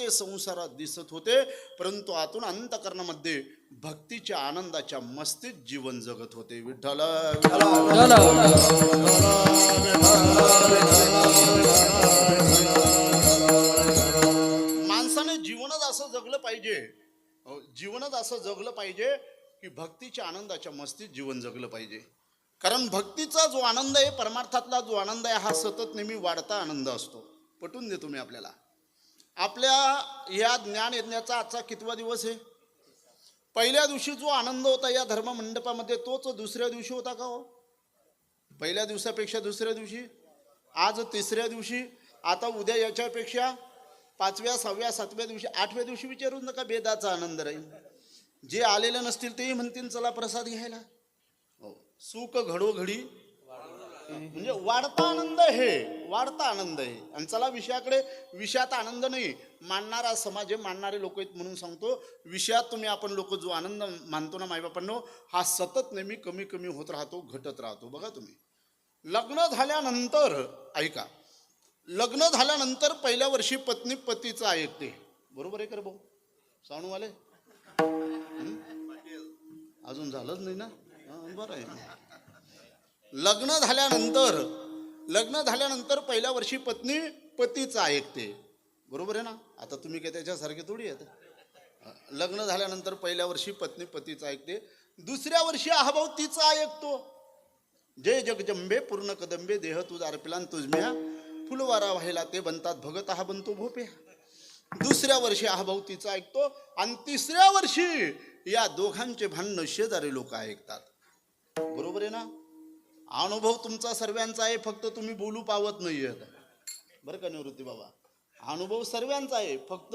ते संसारात दिसत होते परंतु आतून अंतकरणामध्ये भक्तीच्या आनंदाच्या मस्तीत जीवन जगत होते. विठ्ठल माणसाने जीवनच असं जगलं पाहिजे. जीवनच असं जगलं पाहिजे की भक्तीच्या आनंदाच्या मस्तीत जीवन जगलं पाहिजे. कारण भक्तीचा जो आनंद आहे परमार्थातला जो आनंद आहे हा सतत नेहमी वाढता आनंद असतो. पटून देतो मी आपल्याला. आपल्या या ज्ञान यज्ञाचा आजचा कितवा दिवस आहे? पहिल्या दिवशी जो आनंद होता या धर्म मंडपामध्ये तोच दुसऱ्या दिवशी होता का हो? पहिल्या दिवसापेक्षा दुसऱ्या दिवशी? आज तिसऱ्या दिवशी आता उद्या याच्यापेक्षा पाचव्या सहाव्या सातव्या दिवशी आठव्या दिवशी विचारून नका बेदाचा आनंद राहील. जे आलेले नसतील तेही म्हणतील चला प्रसाद घ्यायला. हो. सुख घडोघडी. म्हणजे वाढता आनंद हे वाढता आनंद आहे. आणि चला विषयाकडे विषयात आनंद नाही मानणारा समाज आहे मानणारे लोक आहेत म्हणून सांगतो. विषयात तुम्ही आपण लोक जो आनंद मानतो ना माईबापांनो हा सतत नेहमी कमी कमी होत राहतो घटत राहतो. बघा तुम्ही. लग्न झाल्यानंतर ऐका. लग्न झाल्यानंतर पहिल्या वर्षी पत्नी पतीचं ऐकते बरोबर आहे कर भाऊ? साणूवाले अजून झालंच नाही ना? बरं आहे. लग्न झाल्यानंतर लग्न झाल्यानंतर पहिल्या वर्षी पत्नी पतीचं ऐकते बरोबर आहे ना? आता तुम्ही काय त्याच्यासारखे थोडी आहेत. लग्न झाल्यानंतर पहिल्या वर्षी पत्नी पतीचं ऐकते दुसऱ्या वर्षी अहभाव तिचा ऐकतो जय जगजंबे पूर्ण कदंबे देह तुझ अर्पिलान तुझम्या फुलवारा व्हायला ते बनतात भगत हा बनतो भोपे. दुसऱ्या वर्षी अहभाव तिचा ऐकतो आणि तिसऱ्या वर्षी या दोघांचे भांडण शेजारी लोक ऐकतात. बरोबर आहे ना? अनुभव तुमचा सर्वांचा आहे फक्त तुम्ही बोलू पावत नाही बरं का निवृत्ती बाबा अनुभव सर्वांचा आहे फक्त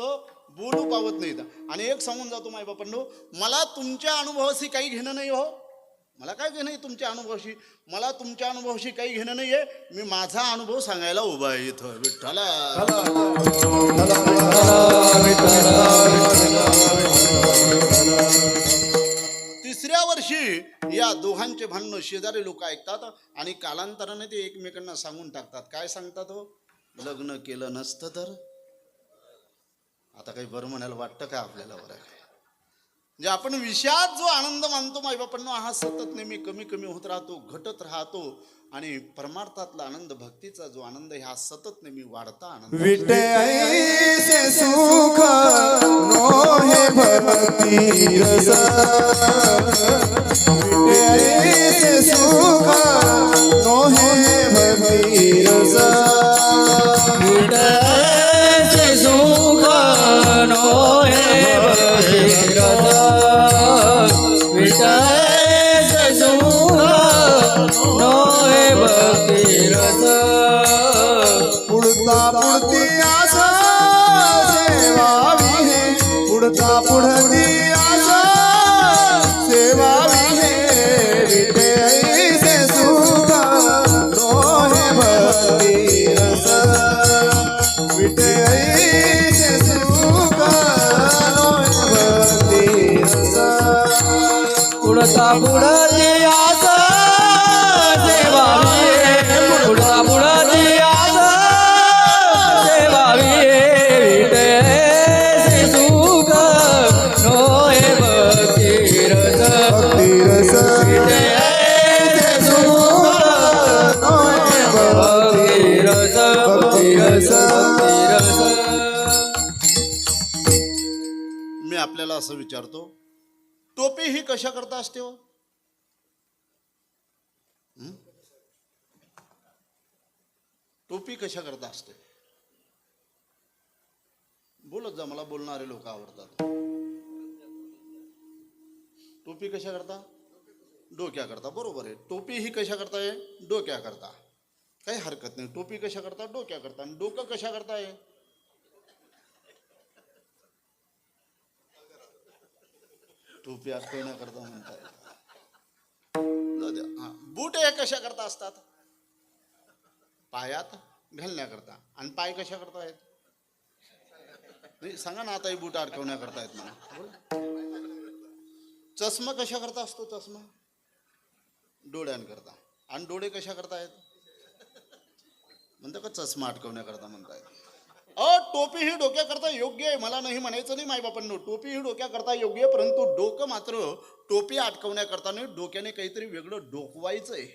बोलू पावत नाहीत आणि एक सांगून जातो माय बापांनो मला तुमच्या अनुभवाशी काही घेणं नाही हो मला काय घेणं आहे तुमच्या अनुभवाशी मला तुमच्या अनुभवाशी काही घेणं नाही आहे मी माझा अनुभव सांगायला उभा आहे इथं विठ्ठला वर्षी या दोघांचे भांडणं शेजारी लोक ऐकतात आणि कालांतराने ते एकमेकांना सांगून टाकतात. काय सांगतात हो? लग्न केलं नसतं तर? आता काही बरं म्हणायला वाटतं काय आपल्याला बरं? काय म्हणजे आपण विषयात जो आनंद मानतो मायबापांना हा सतत नेहमी कमी कमी होत राहतो घटत राहतो आणि परमार्थातला आनंद भक्तीचा जो आनंद हा सतत नेहमी वाढता आनंद. विटे ऐसे सुख नो हे भक्ती रस विटे ऐसे सुख नो हे भक्ती रस विठ्ठलाचे सुख पुढता पुढती आशा सेवावी हे विटे सुख भक्ती रस. विटे सुख भक्ती रस. पुढता पुढती ही कशा करता असते हो? टोपी कशा करता असते? बोलत जा मला बोलणारे लोक आवडतात. टोपी कशा करता? डोक्या करता बरोबर आहे. टोपी ही कशा करता डोक्या करता. काही हरकत नाही. टोपी कशा करता? डोक्या करता. आणि डोकं कशा करता टोपी करता म्हणताय बूट हे कशा करता असतात? पायात घालण्याकरता आणि पाय कशा करता आहेत? सांगा ना आता हे बूट अडकवण्याकरता येत म्हणा. चष्मा कशा करता असतो चष्मा? डोळ्यांकरता आणि डोळे कशा करता आहेत? म्हणता का चष्मा अडकवण्याकरता म्हणतायत. अ टोपी ही डोक्याकरता योग्य आहे. मला नाही म्हणायचं नाही मायबापांनो टोपी ही डोक्याकरता योग्य आहे परंतु डोकं मात्र टोपी अटकवण्याकरता नाही. डोक्याने काहीतरी वेगळं डोकवायचं आहे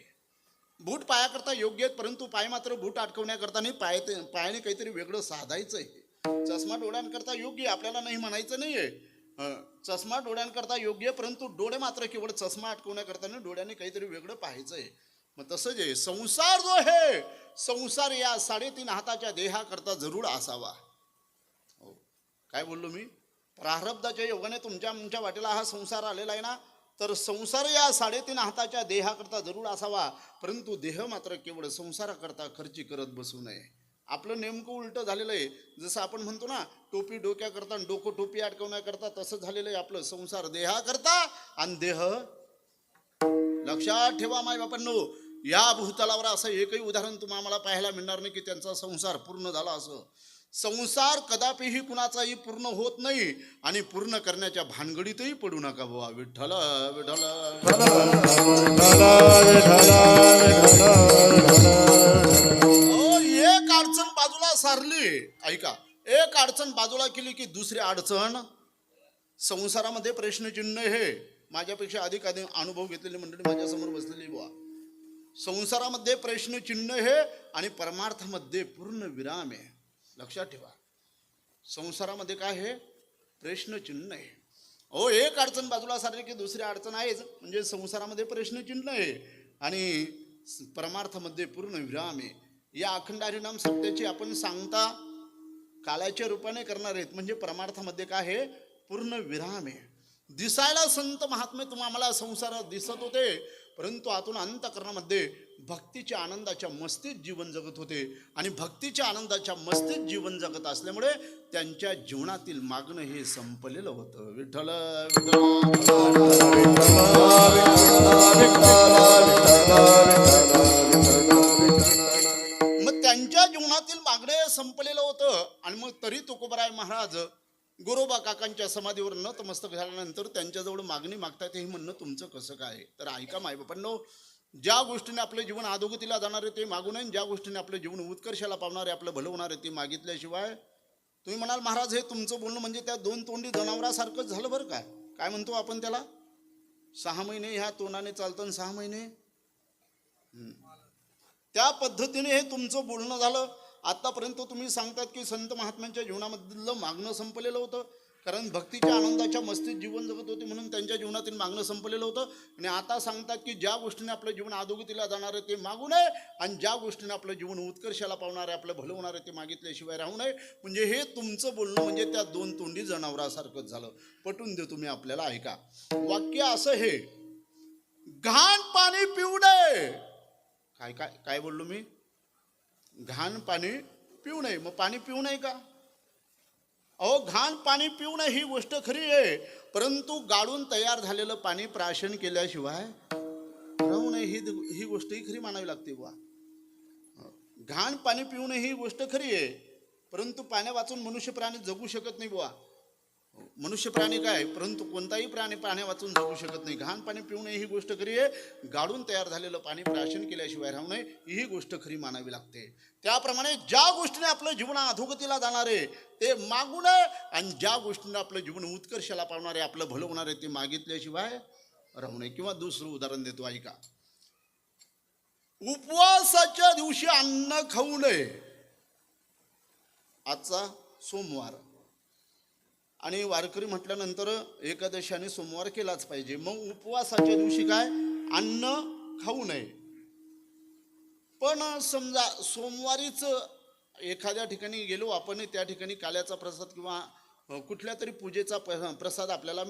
बूट पायाकरता योग्य आहेत परंतु पाय मात्र बूट अटकवण्याकरता नाही. पाय पायाने काहीतरी वेगळं साधायचं आहे चष्मा डोळ्यांकरता योग्य आहे आपल्याला नाही म्हणायचं नाही आहे चष्मा डोळ्यांकरता योग्य परंतु डोळे मात्र केवळ चष्मा अटकवण्याकरता नाही डोळ्याने काहीतरी वेगळं पाहायचं आहे मग तसं आहे संसार जो आहे संसार या साडेतीन हाताच्या देहाकरता जरूर असावा. हो. काय बोललो मी? प्रारब्धाच्या योगाने तुमच्या आमच्या वाटेला हा संसार आलेला आहे ना तर संसार या साडेतीन हाताच्या देहाकरता जरूर असावा. परंतु देह मात्र केवळ संसाराकरता खर्ची करत बसू नये. आपलं नेमकं उलटं झालेलं आहे. जसं आपण म्हणतो ना टोपी डोक्याकरता आणि डोकं टोपी अडकवण्याकरता तसं झालेलं आहे आपलं संसार देहाकरता. आणि देह लक्षात ठेवा माय बापांनो या भूतलावर असं एकही उदाहरण तुम्हाला मला पाहायला मिळणार नाही की त्यांचा संसार पूर्ण झाला असं. संसार कदापिही कुणाचाही पूर्ण होत नाही आणि पूर्ण करण्याच्या भानगडीतही पडू नका बुवा. विठ्ठल विठ्ठल एक अडचण बाजूला सारली. ऐका एक अडचण बाजूला केली की दुसरी अडचण? संसारामध्ये प्रश्नचिन्ह हे माझ्यापेक्षा अधिक अधिक अनुभव घेतलेली मंडळी माझ्यासमोर बसलेली बुवा. संसारामध्ये प्रश्नचिन्ह हे आणि परमार्थामध्ये पूर्ण विराम आहे लक्षात ठेवा. संसारामध्ये काय आहे प्रश्नचिन्ह आहे हो. एक अडचण बाजूला सारली की दुसरी अडचण आहेच. म्हणजे संसारामध्ये प्रश्नचिन्ह आहे आणि परमार्थामध्ये पूर्ण विराम आहे या अखंड हरिनाम सत्याची आपण सांगता काळाच्या रूपाने करणार आहेत. म्हणजे परमार्थामध्ये काय आहे पूर्ण विराम आहे दिसायला संत महात्मे तुम्हाला संसारात दिसत होते. परंतु आतून अंतकरणामध्ये भक्तीच्या आनंदाच्या मस्तीत जीवन जगत होते आणि भक्तीच्या आनंदाच्या मस्तीत जीवन जगत असल्यामुळे त्यांच्या जीवनातील मागणं हे संपलेलं होतं विठ्ठल मग त्यांच्या जीवनातील मागणं संपलेलं होतं आणि मग तरी तुकोबराय महाराज गोरोबा काकांच्या समाधीवर नतमस्तक झाल्यानंतर त्यांच्याजवळ मागणी मागतात हे म्हणणं तुमचं कसं काय? तर ऐका मायबापांनो ज्या गोष्टीने आपलं जीवन अधोगतीला जाणार आहे ते मागू नये ज्या गोष्टीने आपलं जीवन उत्कर्षाला पावणारे आपलं भलं होणार आहे ते मागितल्याशिवाय तुम्ही म्हणाल महाराज हे तुमचं बोलणं म्हणजे त्या दोन तोंडी जनावरासारखंच झालं बरं काय काय म्हणतो आपण त्याला? सहा महिने ह्या तोंडाने चालतं आणि सहा महिने. त्या पद्धतीने हे तुमचं बोलणं झालं. आतापर्यंत तुम्ही सांगतात की संत महात्म्यांच्या जीवनामधलं मागणं संपलेलं होतं कारण भक्तीच्या आनंदाच्या मस्तीत जीवन जगत होते म्हणून त्यांच्या जीवनातील मागणं संपलेलं होतं. आणि आता सांगतात की ज्या गोष्टीने आपलं जीवन अधोगतीला जाणार आहे ते मागू नये आणि ज्या गोष्टीने आपलं जीवन उत्कर्षाला पावणार आहे आपलं भलं होणार आहे ते मागितल्याशिवाय राहू नये. म्हणजे हे तुमचं बोलणं म्हणजे त्या दोन तोंडी जनावरासारखंच झालं. पटून दे तुम्ही आपल्याला ऐका. वाक्य असं हे घाण पाणी पिऊ नये. काय काय काय बोललो मी? घाण पाणी पिऊ नये. मग पाणी पिऊ नये का? अहो घाण पाणी पिऊ नये ही गोष्ट खरी आहे. परंतु गाळून तयार झालेलं पाणी प्राशन केल्याशिवाय राहू नये. ही ही गोष्टही खरी मानावी लागते बुवा. घाण पाणी पिऊ नये ही गोष्ट खरी आहे. परंतु पाण्या वाचून मनुष्य प्राणी जगू शकत नाही बुवा. मनुष्य प्राणी काय? परंतु कोणताही प्राणी पाण्या वाचून जगू शकत नाही. घाण पाणी पिऊ नये ही गोष्ट खरी आहे. गाडून तयार झालेलं पाणी प्राशन केल्याशिवाय राहू नये ही गोष्ट खरी मानावी लागते. त्याप्रमाणे ज्या गोष्टीने आपलं जीवन अधोगतीला जाणार आहे ते मागू नये आणि ज्या गोष्टीने आपलं जीवन उत्कर्षाला पावणार आहे आपलं भलं होणार आहे ते मागितल्याशिवाय राहू नये. किंवा दुसरं उदाहरण देतो ऐका. उपवासाच्या दिवशी अन्न खाऊ नये. आजचा सोमवार. आणि वारकरी म्हटल्यानंतर एकादशी आणि सोमवार केलाच पाहिजे. मग उपवासाच्या दिवशी काय? अन्न खाऊ नये. पण समजा सोमवारीच एखाद्या ठिकाणी गेलो आपण त्या ठिकाणी काल्याचा प्रसाद किंवा कुठल्या तरी पूजेचा प्रसाद आपल्याला